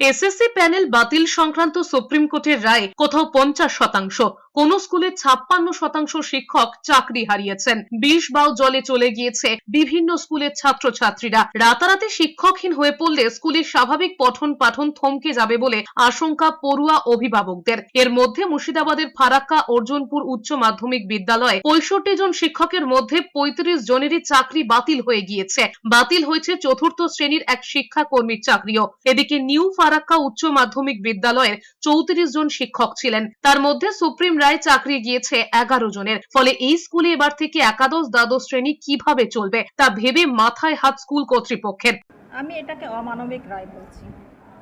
SSC panel বাতিল সংক্রান্ত supreme কোর্টের রায় কোথাও পঞ্চাশ শতাংশ। কোন স্কুলে ছাপ্পান্ন শতাংশ শিক্ষক চাকরি হারিয়েছেন। বিষ বাও জলে চলে গিয়েছে বিভিন্ন স্কুলের ছাত্রছাত্রীরা। রাতারাতি শিক্ষকহীন হয়ে পড়লে স্কুলের স্বাভাবিক পঠন পাঠন থমকে যাবে বলে আশঙ্কা পড়ুয়া অভিভাবকদের। এর মধ্যে মুর্শিদাবাদের ফারাক্কা অর্জুনপুর উচ্চ মাধ্যমিক বিদ্যালয়ে পঁয়ষট্টি জন শিক্ষকের মধ্যে পঁয়ত্রিশ জনেরই চাকরি বাতিল হয়ে গিয়েছে। বাতিল হয়েছে চতুর্থ শ্রেণির এক শিক্ষা কর্মীর চাকরিও। এদিকে নিউ ফারাক্কা উচ্চ মাধ্যমিক বিদ্যালয়ের চৌত্রিশ জন শিক্ষক ছিলেন। তার মধ্যে সুপ্রিম রায় চাকরি গিয়েছে এগারো জনের। ফলে এই স্কুলে এবার থেকে একাদশ, দ্বাদশ শ্রেণি কীভাবে চলবে তা ভেবে মাথায় হাত স্কুল কর্তৃপক্ষের। আমি এটাকে অমানবিক রায় বলছি।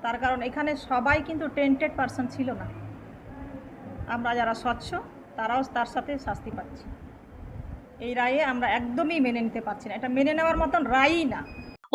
তার কারণ এখানে সবাই কিন্তু টেন্টেড পার্সন ছিল না। আমরা যারা স্বচ্ছ, তারাও তার সাথে শাস্তি পাচ্ছি। এই রায়ে আমরা একদমই মেনে নিতে পারছি না। এটা মেনে নেওয়ার মতন রায়ই না।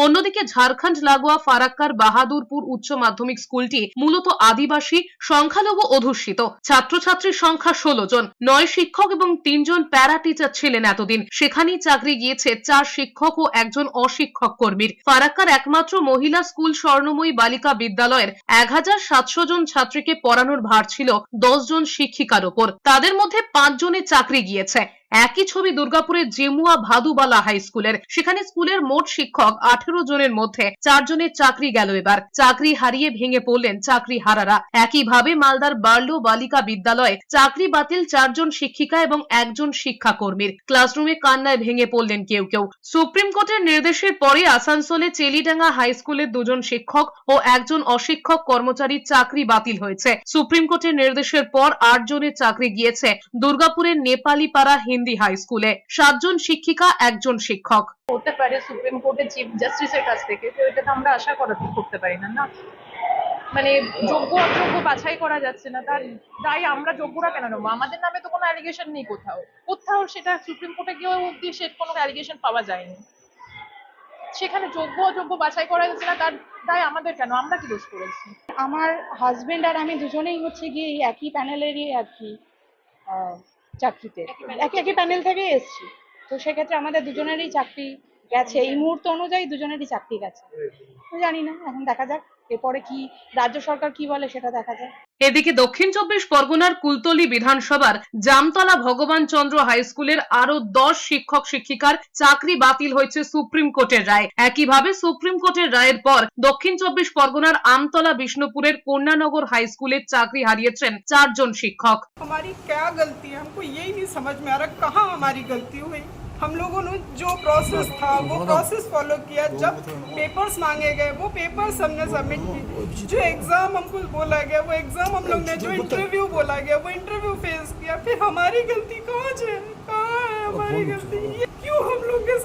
অন্যদিকে ঝাড়খণ্ড লাগোয়া ফারাক্কার বাহাদুরপুর উচ্চ মাধ্যমিক স্কুলটি মূলত আদিবাসী, সংখ্যালঘু অধ্যুষিত ছাত্রছাত্রীর সংখ্যা ষোলো জন। নয় শিক্ষক এবং তিনজন প্যারা টিচার ছিলেন এতদিন। সেখানেই চাকরি গিয়েছে চার শিক্ষক ও একজন অশিক্ষক কর্মীর। ফারাক্কার একমাত্র মহিলা স্কুল স্বর্ণময়ী বালিকা বিদ্যালয়ের এক হাজার সাতশো জন ছাত্রীকে পড়ানোর ভার ছিল দশ জন শিক্ষিকার ওপর। তাদের মধ্যে পাঁচ জনের চাকরি গিয়েছে। একই ছবি দুর্গাপুরের জেমুয়া ভাদুবালা হাই স্কুলের সেখানে স্কুলের মোট শিক্ষক আঠেরো জনের মধ্যে চারজনের চাকরি গেল এবার। চাকরি হারিয়ে ভেঙে পড়লেন চাকরি হারারা। একইভাবে মালদার বার্লো বালিকা বিদ্যালয়ে চাকরি বাতিল চারজন শিক্ষিকা এবং একজন শিক্ষাকর্মীর। ক্লাসরুমে কান্নায় ভেঙে পড়লেন কেউ কেউ। সুপ্রিম কোর্টের নির্দেশের পরে আসানসোলে চেলিডাঙ্গা হাই স্কুলের দুজন শিক্ষক ও একজন অশিক্ষক কর্মচারীর চাকরি বাতিল হয়েছে। সুপ্রিম কোর্টের নির্দেশের পর আট জনের চাকরি গিয়েছে। দুর্গাপুরের নেপালিপাড়া হিন্দি হাই স্কুলে সাতজন শিক্ষিকা একজন শিক্ষক। হতে পারে সুপ্রিম কোর্টের চিফ জাস্টিসের কাছ থেকে তো এটা তো আমরা আশা করা করতে পারি না না? মানে যোগ্য অযোগ্য বাছাই করা যাচ্ছে না তার দায় আমরা যোগ্যরা কেন নেব? আমাদের নামে তো কোনো অ্যালিগেশন নেই কোথাও। কোথাও সেটা সুপ্রিম কোর্টে গিয়েও অব্দি সে কোনো অ্যালিগেশন পাওয়া যায়নি। সেখানে যোগ্য অযোগ্য বাছাই করা যাচ্ছে না তার দায় আমাদের কেন? আমরা কি দোষ করেছি? আমার হাজবেন্ড আর আমি দুজনেই হচ্ছে গিয়ে একই প্যানেলেরই আর কি আহ, চাকরিতে। একই একই প্যানেল থেকে এসছি। তো সেক্ষেত্রে আমাদের দুজনেরই চাকরি গেছে। এই মুহূর্ত অনুযায়ী দুজনেরই চাকরি গেছে। তো জানি না এখন দেখা যাক। এরপরে কি রাজ্য সরকার কি বলে সেটা দেখা যাক এদিকে দক্ষিণ চব্বিশ পরগনার কুলতলি বিধানসভার জামতলা ভগবান চন্দ্র হাই স্কুলের আরো দশ শিক্ষক শিক্ষিকার চাকরি বাতিল হয়েছে সুপ্রিম কোর্টের রায় একইভাবে সুপ্রিম কোর্টের রায়ের পর দক্ষিণ চব্বিশ পরগনার আমতলা বিষ্ণুপুরের কন্যানগর হাই স্কুলের চাকরি হারিয়েছেন চারজন শিক্ষক हमारी क्या गलती है हमको यही नहीं समझ में आ रहा कहाँ हमारी गलती हुई हम लोगों ने जो प्रोसेस था वो प्रोसेस फॉलो किया। जब पेपर्स मांगे गए वो पेपर्स हमने सबमिट किए जो एग्ज़ाम हमको बोला गया वो एग्ज़ाम हम लोग ने जो इंटरव्यू बोला गया वो इंटरव्यू फेस किया। फिर हमारी गलती कहाँ है? कहाँ है हमारी गलती? क्यों हम लोग के